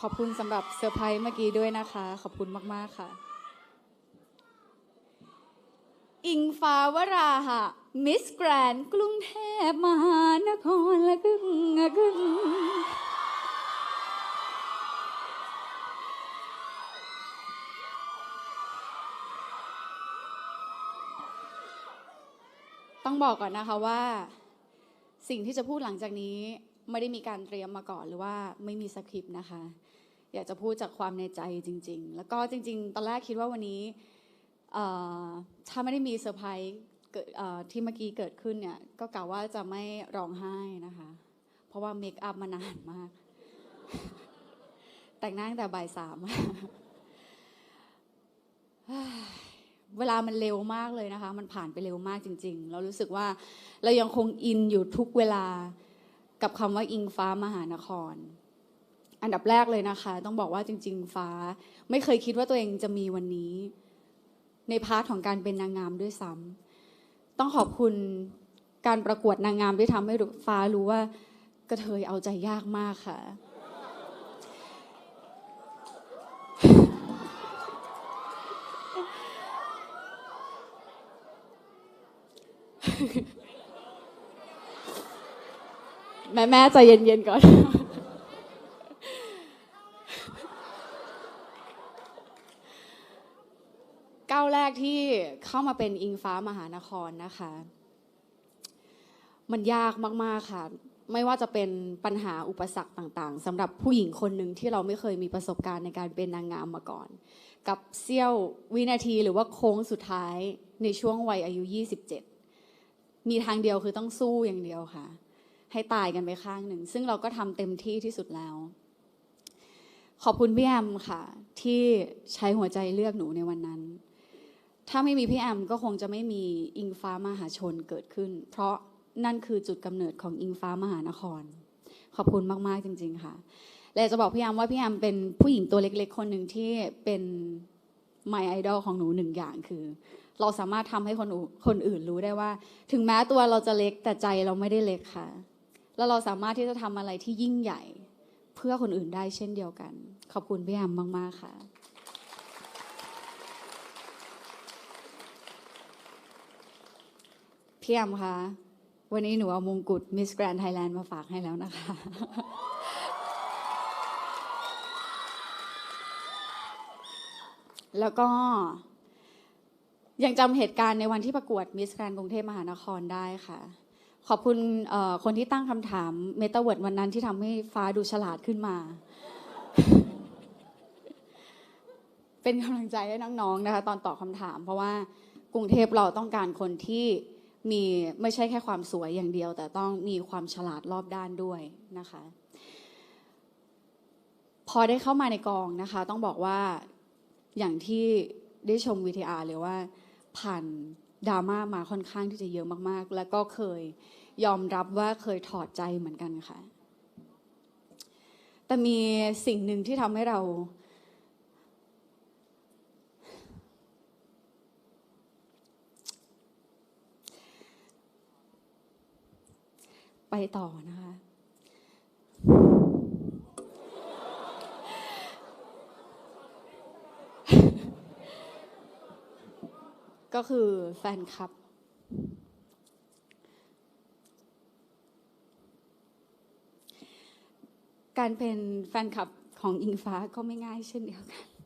ขอบคุณสำหรับเซอร์ไพรส์เมื่อกี้ด้วยนะคะ ขอบคุณมาก ๆ ค่ะ อิงฟ้าวราหะมิสแกรนกรุงเทพมหานครละกึ่งอะกึ่งต้องบอกก่อนนะคะว่า สิ่งที่จะพูดหลังจากนี้ ไม่ได้มีการเตรียมมาก่อนหรือว่าไม่มีสคริปต์นะคะ อยากจะพูดจากความในใจจริง ๆ แล้วก็จริง ๆ ตอนแรกคิดว่าวันนี้ถ้าไม่ได้มีเซอร์ไพรส์ที่เมื่อกี้เกิดขึ้นเนี่ยก็กะว่าจะไม่ร้องไห้นะคะ เพราะว่าเมคอัพมานานมาก แต่งหน้าตั้งแต่บ่ายสามเวลามันเร็วมากเลยนะคะ มันผ่านไปเร็วมากจริง ๆ เรารู้สึกว่าเรายังคงอินอยู่ทุกเวลา กับคำว่าอิงฟ้ามหานคร อันดับแรกเลยนะคะ ต้องบอกว่าจริง ๆ ฟ้า ไม่เคยคิดว่าตัวเองจะมีวันนี้ ในพาร์ทของการเป็นนางงามด้วยซ้ำต้องขอบคุณการประกวดนางงามที่ทำให้ฟ้ารู้ว่ากระเทยเอาใจยากมากค่ะ แม่แม่ใจเย็นๆก่อน ก้าวแรกที่เข้ามาเป็นอิงฟ้ามหานครนะคะ มันยากมากๆค่ะ ไม่ว่าจะเป็นปัญหาอุปสรรคต่างๆสำหรับผู้หญิงคนหนึ่งที่เราไม่เคยมีประสบการณ์ในการเป็นนางงามมาก่อน กับเสี้ยววินาทีหรือว่าโค้งสุดท้ายในช่วงวัยอายุ 27 มีทางเดียวคือต้องสู้อย่างเดียวค่ะ ให้ตายกันไปข้างหนึ่ง ซึ่งเราก็ทำเต็มที่ที่สุดแล้ว ขอบคุณพี่แอมค่ะ ที่ใช้หัวใจเลือกหนูในวันนั้น ถ้าไม่มีพี่แอมก็คงจะไม่มีอิงฟ้ามหาชนเกิดขึ้น เพราะนั่นคือจุดกำเนิดของอิงฟ้ามหานคร ขอบคุณมาก ๆ จริง ๆ ค่ะ และจะบอกพี่แอมว่าพี่แอมเป็นผู้หญิงตัวเล็ก ๆ คนหนึ่งที่เป็นไมไอดอลของหนูหนึ่งอย่างคือเราสามารถทำให้คนอื่นคนอื่นรู้ได้ว่า ถึงแม้ตัวเราจะเล็กแต่ใจเราไม่ได้เล็กค่ะ แล้วเราสามารถที่จะทำอะไรที่ยิ่งใหญ่ เพื่อคนอื่นได้เช่นเดียวกัน ขอบคุณพี่แอมมาก ๆ ค่ะ พี่แอมคะวันนี้หนูเอามงกุฎมิสแกรน n d ไทยแลนด์มาฝากให้แล้วนะคะ แล้วก็ยังจำเหตุการณ์ในวันที่ประกวดมิสแกรนกรุงเทพมหานครได้ค่ะ ขอบคุณคนที่ตั้งคำถามเมตาเวิร์ดวันนั้นที่ทำให้ฟ้าดูฉลาดขึ้นมา เป็นกำลังใจให้น้องๆนะคะ ตอนตอบคำถาม เพราะว่ากรุงเทพเราต้องการคนที่มีไม่ใช่แค่ความสวยอย่างเดียว แต่ต้องมีความฉลาดรอบด้านด้วยนะคะ พอได้เข้ามาในกองนะคะ ต้องบอกว่าอย่างที่ได้ชมวีทีอาร์เลยว่า ผ่าน ดราม่ามาค่อนข้างที่จะเยอะมากๆ แล้วก็เคยยอมรับว่าเคยถอดใจเหมือนกันค่ะ แต่มีสิ่งหนึ่งที่ทำให้เรา ไปต่อนะคะ ก็คือแฟนคลับ การเป็นแฟนคลับของอิงฟ้าก็ไม่ง่ายเช่นเดียวกัน